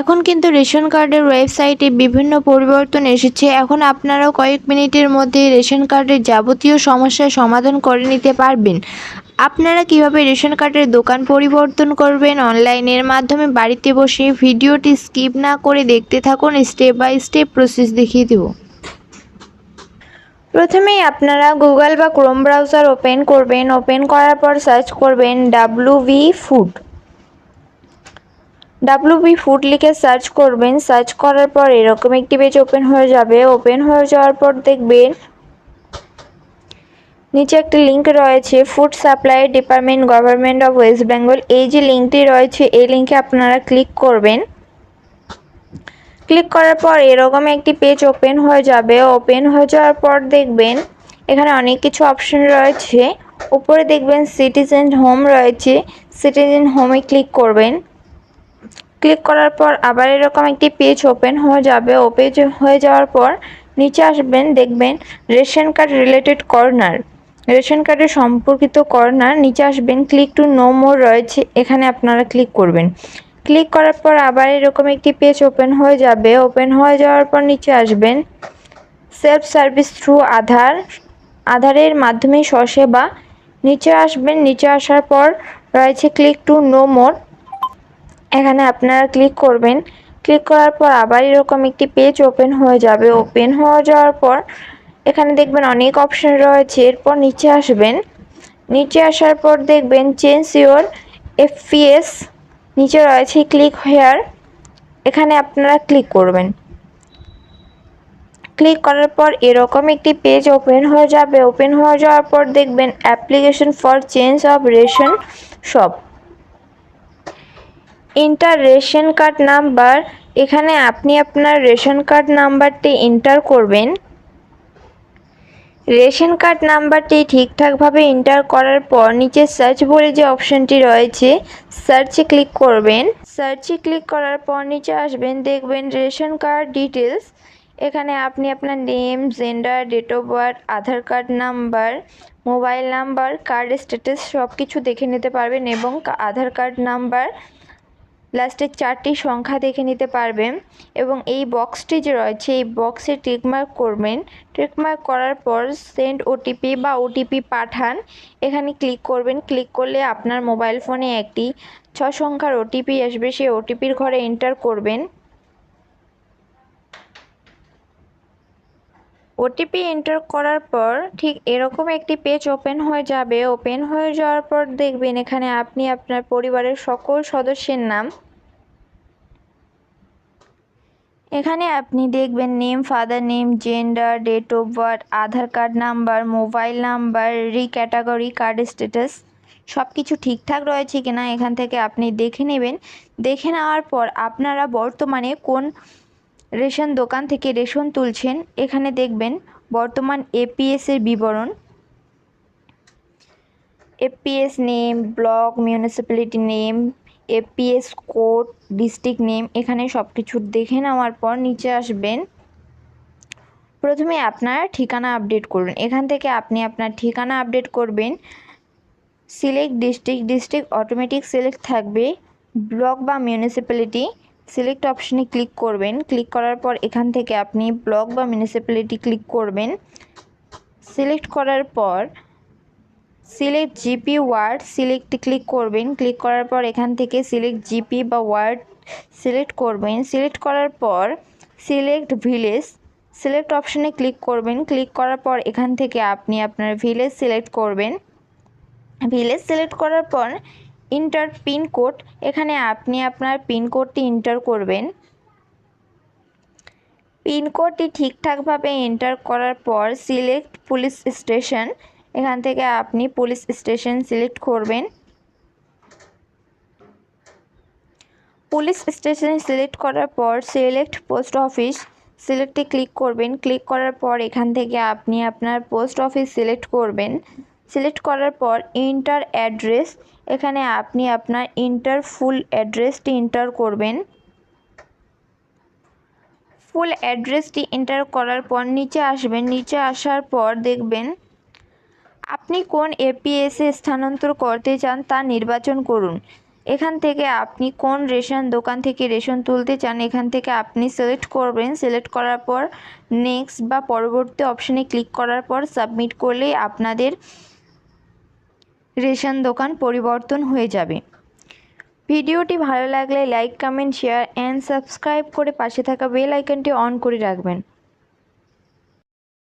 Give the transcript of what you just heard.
এখন কিন্তু রেশন কার্ডের ওয়েবসাইটে বিভিন্ন পরিবর্তন এসেছে। এখন আপনারাও কয়েক মিনিটের মধ্যে রেশন কার্ডের যাবতীয় সমস্যার সমাধান করে নিতে পারবেন। আপনারা কীভাবে রেশন কার্ডের দোকান পরিবর্তন করবেন অনলাইনের মাধ্যমে বাড়িতে বসে ভিডিওটি স্কিপ না করে দেখতে থাকুন, স্টেপ বাই স্টেপ প্রসেস দেখিয়ে দেব। প্রথমেই আপনারা গুগল বা ক্রোম ব্রাউজার ওপেন করবেন। ওপেন করার পর সার্চ করবেন W food. W B food লিখে সার্চ করবেন সার্চ করার পর এরকম একটি পেজ ওপেন হয়ে যাবে। ওপেন হয়ে যাওয়ার পর দেখবেন নিচে একটি লিঙ্ক রয়েছে food supply department government of West Bengal এই যে লিঙ্কটি রয়েছে, এই লিঙ্কে আপনারা ক্লিক করবেন। ক্লিক করার পর এরকম একটি পেজ ওপেন হয়ে যাবে। ওপেন হয়ে যাওয়ার পর দেখবেন এখানে অনেক কিছু অপশন রয়েছে। উপরে দেখবেন সিটিজেন হোম রয়েছে। সিটিজেন হোমে ক্লিক করবেন। ক্লিক করার পর আবার এরকম একটি পেজ ওপেন হয়ে যাবে। ওপেন হয়ে যাওয়ার পর নিচে আসবেন, দেখবেন ration card related corner. Ration কার্ডের সম্পর্কিত কর্নার, নিচে আসবেন, ক্লিক টু নো মোর রয়েছে, এখানে আপনারা ক্লিক করবেন। ক্লিক করার পর আবার এরকম একটি পেজ ওপেন হয়ে যাবে। ওপেন হয়ে যাওয়ার পর নিচে আসবেন, সেলফ সার্ভিস থ্রু আধার। আধারের মাধ্যমে স্বসেবা নিচে আসবেন, নিচে আসার পর রয়েছে ক্লিক টু নো মোর। এখানে আপনারা ক্লিক করবেন। ক্লিক করার পর আবার এরকম একটি পেজ ওপেন হয়ে যাবে। ওপেন হয়ে যাওয়ার পর এখানে দেখবেন অনেক অপশন রয়েছে। এরপর নিচে আসবেন। নিচে আসার পর দেখবেন চেঞ্জ ইওর এফপিএস নিচে রয়েছে ক্লিক হেয়ার এখানে আপনারা ক্লিক করবেন। ক্লিক করার পর এরকম একটি পেজ ওপেন হয়ে যাবে। ওপেন হয়ে যাওয়ার পর দেখবেন application for change of ration shop enter ration card number এখানে আপনি আপনার রেশন কার্ড নাম্বারটি এন্টার করবেন। রেশন কার্ড নাম্বারটি ঠিকঠাকভাবে এন্টার করার পর নিচে সার্চ বলে যে অপশানটি রয়েছে সার্চে ক্লিক করবেন। সার্চে ক্লিক করার পর নিচে আসবেন, দেখবেন রেশন কার্ড ডিটেলস এখানে আপনি আপনার name gender date of birth Aadhaar card number mobile number card status সব কিছু দেখে নিতে পারবেন এবং আধার কার্ড নাম্বার লাস্টের চারটি সংখ্যা দেখে নিতে পারবেন এবং এই বক্সটি যে রয়েছে, এই বক্সে টিকমার্ক করবেন। টিকমার্ক করার পর সেন্ড ওটিপি বা ওটিপি পাঠান। এখানে ক্লিক করবেন। ক্লিক করলে আপনার মোবাইল ফোনে একটি ছ সংখ্যার ওটিপি আসবে। সেই ওটিপির ঘরে এন্টার করবেন। ওটিপি এন্টার করার পর ঠিক এরকম একটি পেজ ওপেন হয়ে যাবে। ওপেন হয়ে যাওয়ার পর দেখবেন এখানে আপনি আপনার পরিবারের সকল সদস্যের নাম। এখানে আপনি দেখবেন name father name gender date of birth Aadhaar card number mobile number রি ক্যাটাগরি কার্ড স্ট্যাটাস সব কিছু ঠিকঠাক রয়েছে কিনা এখান থেকে আপনি দেখে নেবেন। দেখে নেওয়ার পর আপনারা বর্তমানে কোন রেশন দোকান থেকে রেশন তুলছেন। এখানে দেখবেন বর্তমান এপিএস এর বিবরণ। APS name block municipality name APS code district name এখানে সব কিছু দেখে নেওয়ার পর নিচে আসবেন। প্রথমে আপনার ঠিকানা আপডেট করুন। এখান থেকে আপনি আপনার ঠিকানা আপডেট করবেন। Select district district automatic select থাকবে। ব্লক বা মিউনিসিপ্যালিটি সিলেক্ট অপশনে ক্লিক করবেন। ক্লিক করার পর এখান থেকে আপনি ব্লক বা মিউনিসিপ্যালিটি ক্লিক করবেন। সিলেক্ট করার পর select GP ward select click করবেন। ক্লিক করার পর এখান থেকে সিলেক্ট জিপি বা ওয়ার্ড সিলেক্ট করবেন। সিলেক্ট করার পর সিলেক্ট ভিলেজ সিলেক্ট অপশনে ক্লিক করবেন। ক্লিক করার পর এখান থেকে আপনি আপনার ভিলেজ সিলেক্ট করবেন। ভিলেজ সিলেক্ট করার পর ইন্টার পিনকোড এখানে আপনি আপনার পিনকোডটি এন্টার করবেন। পিনকোডটি ঠিকঠাকভাবে এন্টার করার পর সিলেক্ট পুলিশ স্টেশন। এখান থেকে আপনি পুলিশ স্টেশন সিলেক্ট করবেন। পুলিশ স্টেশন সিলেক্ট করার পর সিলেক্ট পোস্ট অফিস। সিলেক্টে ক্লিক করবেন। ক্লিক করার পর এখান থেকে আপনি আপনার পোস্ট অফিস সিলেক্ট করবেন। সিলেক্ট করার পর ইন্টার অ্যাড্রেস। এখানে আপনি আপনার ইন্টার ফুল অ্যাড্রেসটি ইন্টার করবেন। ফুল অ্যাড্রেসটি এন্টার করার পর নিচে আসবেন। নিচে আসার পর দেখবেন আপনি কোন এপিএসে স্থানান্তর করতে চান তা নির্বাচন করুন। এখান থেকে আপনি কোন রেশন দোকান থেকে রেশন তুলতে চান, এখান থেকে আপনি সিলেক্ট করবেন। সিলেক্ট করার পর নেক্সট বা পরবর্তী অপশানে ক্লিক করার পর সাবমিট করলেই আপনাদের রেশন দোকান পরিবর্তন হয়ে যাবে। ভিডিওটি ভালো লাগলে like comment share and subscribe করে পাশে থাকা বেল আইকনটি অন করে রাখবেন।